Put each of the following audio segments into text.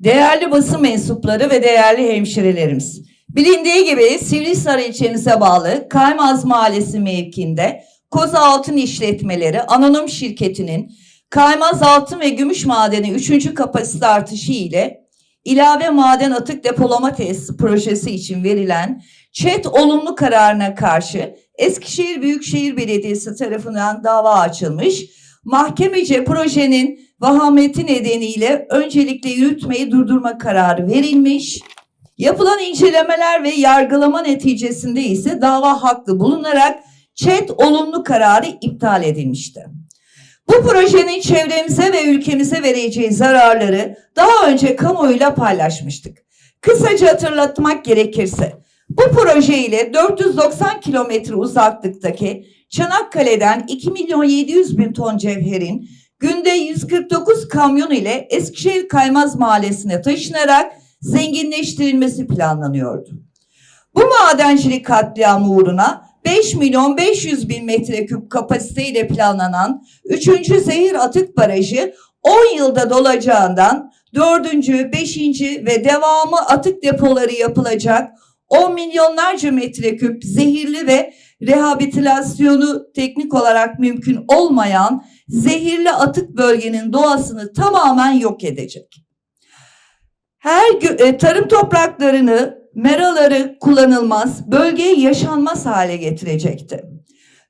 Değerli basın mensupları ve değerli hemşirelerimiz. Bilindiği gibi Sivrisar ilçemize bağlı Kaymaz Mahallesi mevkinde Koza Altın İşletmeleri Anonim Şirketi'nin Kaymaz Altın ve Gümüş Madeni 3. kapasite artışı ile ilave maden atık depolama tesisi projesi için verilen ÇED olumlu kararına karşı Eskişehir Büyükşehir Belediyesi tarafından dava açılmış. Mahkemece projenin vahameti nedeniyle öncelikle yürütmeyi durdurma kararı verilmiş. Yapılan incelemeler ve yargılama neticesinde ise dava haklı bulunarak ÇED olumlu kararı iptal edilmişti. Bu projenin çevremize ve ülkemize vereceği zararları daha önce kamuoyuyla paylaşmıştık. Kısaca hatırlatmak gerekirse bu proje ile 490 kilometre uzaklıktaki Çanakkale'den 2 milyon 700 bin ton cevherin günde 149 kamyon ile Eskişehir Kaymaz Mahallesi'ne taşınarak zenginleştirilmesi planlanıyordu. Bu madencilik katliamı uğruna 5 milyon 500 bin metreküp kapasiteyle planlanan 3. Zehir Atık Barajı 10 yılda dolacağından 4. 5. ve devamı atık depoları yapılacak 10 milyonlarca metreküp zehirli ve rehabilitasyonu teknik olarak mümkün olmayan zehirli atık bölgenin doğasını tamamen yok edecek. Her e, tarım topraklarını, meraları kullanılmaz, bölgeyi yaşanmaz hale getirecekti.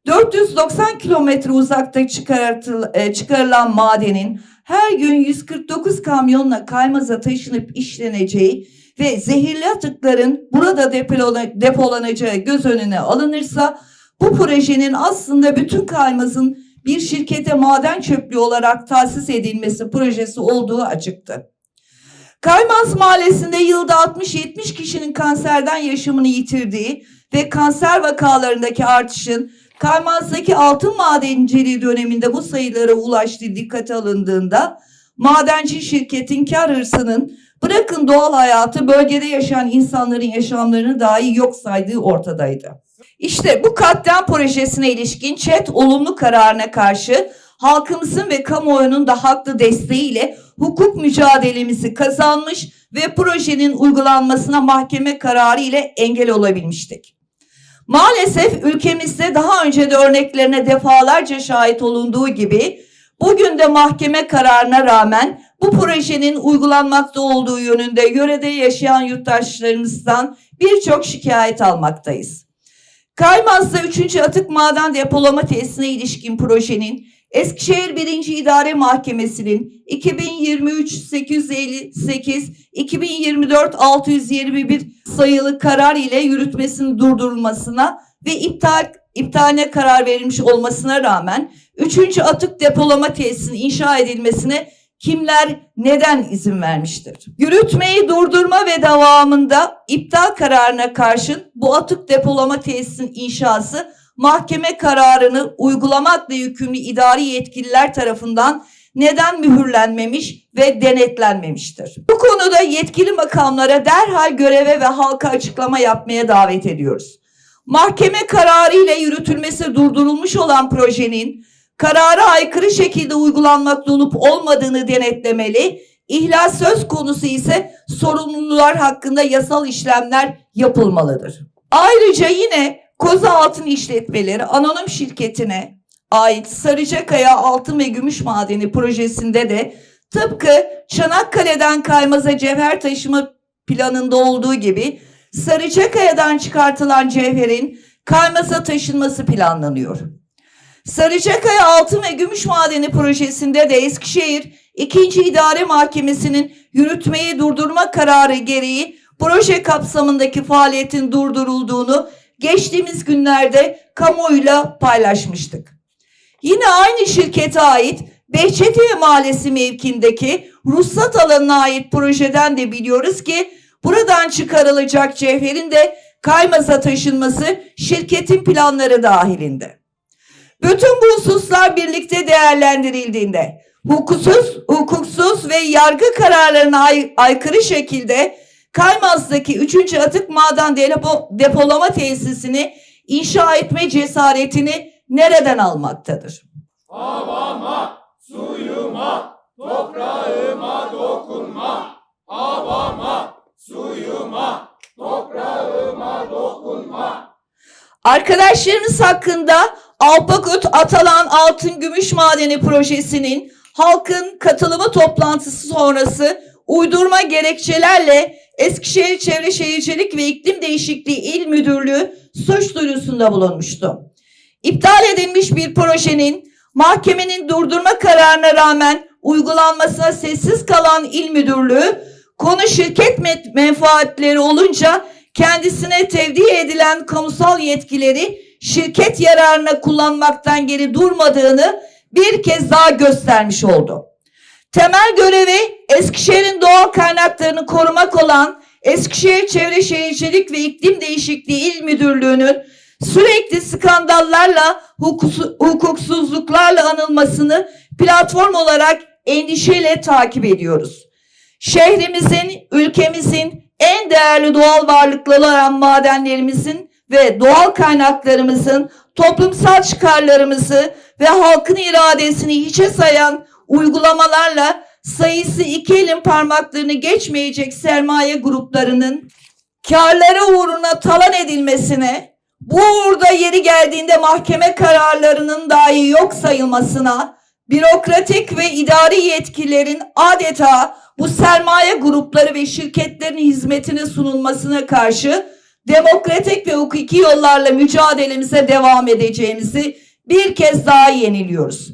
490 kilometre uzakta e, çıkarılan madenin her gün 149 kamyonla kaymaza taşınıp işleneceği ve zehirli atıkların burada depolana- depolanacağı göz önüne alınırsa bu projenin aslında bütün kaymazın bir şirkete maden çöplüğü olarak tahsis edilmesi projesi olduğu açıktı. Kaymaz Mahallesi'nde yılda 60-70 kişinin kanserden yaşamını yitirdiği ve kanser vakalarındaki artışın Kaymaz'daki altın madenciliği döneminde bu sayılara ulaştığı dikkate alındığında madenci şirketin kar hırsının bırakın doğal hayatı bölgede yaşayan insanların yaşamlarını dahi yok saydığı ortadaydı. İşte bu katliam projesine ilişkin ÇED olumlu kararına karşı halkımızın ve kamuoyunun da haklı desteğiyle hukuk mücadelemizi kazanmış ve projenin uygulanmasına mahkeme kararı ile engel olabilmiştik. Maalesef ülkemizde daha önce de örneklerine defalarca şahit olunduğu gibi bugün de mahkeme kararına rağmen bu projenin uygulanmakta olduğu yönünde yörede yaşayan yurttaşlarımızdan birçok şikayet almaktayız. Kaymaz'da 3. Atık Maden Depolama Tesisine ilişkin projenin Eskişehir 1. İdare Mahkemesi'nin 2023-858, 2024-621 sayılı karar ile yürütmesinin durdurulmasına ve iptal iptaline karar verilmiş olmasına rağmen 3. atık depolama tesisinin inşa edilmesine kimler neden izin vermiştir? Yürütmeyi durdurma ve devamında iptal kararına karşın bu atık depolama tesisinin inşası mahkeme kararını uygulamakla yükümlü idari yetkililer tarafından neden mühürlenmemiş ve denetlenmemiştir? Bu konuda yetkili makamlara derhal göreve ve halka açıklama yapmaya davet ediyoruz. Mahkeme kararı ile yürütülmesi durdurulmuş olan projenin karara aykırı şekilde uygulanmakta olup olmadığını denetlemeli, İhlas söz konusu ise sorumlular hakkında yasal işlemler yapılmalıdır. Ayrıca yine Koza Altın İşletmeleri Anonim Şirketi'ne ait Sarıcakaya Altın ve Gümüş Madeni projesinde de tıpkı Çanakkale'den Kaymaz'a cevher taşıma planında olduğu gibi Sarıcakaya'dan çıkartılan cevherin Kaymaz'a taşınması planlanıyor. Sarıcakaya Altın ve Gümüş Madeni projesinde de Eskişehir 2. İdare Mahkemesi'nin yürütmeyi durdurma kararı gereği proje kapsamındaki faaliyetin durdurulduğunu geçtiğimiz günlerde kamuoyuyla paylaşmıştık. Yine aynı şirkete ait Behçetiye Mahallesi mevkindeki ruhsat alanına ait projeden de biliyoruz ki buradan çıkarılacak cevherin de Kaymaz'a taşınması şirketin planları dahilinde. Bütün bu hususlar birlikte değerlendirildiğinde hukuksuz, hukuksuz ve yargı kararlarına ay aykırı şekilde Kaymaz'daki 3. Atık Maden depo Depolama Tesisini inşa etme cesaretini nereden almaktadır? Havama, suyuma, toprağıma dokunma. Havama, suyuma, toprağıma dokunma. Arkadaşlarımız hakkında Alpakut Atalan Altın Gümüş Madeni Projesi'nin halkın katılımı toplantısı sonrası uydurma gerekçelerle Eskişehir Çevre Şehircilik ve İklim Değişikliği İl Müdürlüğü suç duyurusunda bulunmuştu. İptal edilmiş bir projenin mahkemenin durdurma kararına rağmen uygulanmasına sessiz kalan il müdürlüğü konu şirket menfaatleri olunca kendisine tevdi edilen kamusal yetkileri şirket yararına kullanmaktan geri durmadığını bir kez daha göstermiş oldu. Temel görevi Eskişehir'in doğal kaynaklarını korumak olan Eskişehir Çevre Şehircilik ve İklim Değişikliği İl Müdürlüğü'nün sürekli skandallarla, hukuksuzluklarla anılmasını platform olarak endişeyle takip ediyoruz. Şehrimizin, ülkemizin en değerli doğal varlıkları olan madenlerimizin ve doğal kaynaklarımızın toplumsal çıkarlarımızı ve halkın iradesini hiçe sayan uygulamalarla sayısı iki elin parmaklarını geçmeyecek sermaye gruplarının karları uğruna talan edilmesine, bu uğurda yeri geldiğinde mahkeme kararlarının dahi yok sayılmasına, bürokratik ve idari yetkilerin adeta bu sermaye grupları ve şirketlerin hizmetine sunulmasına karşı demokratik ve hukuki yollarla mücadelemize devam edeceğimizi bir kez daha yeniliyoruz.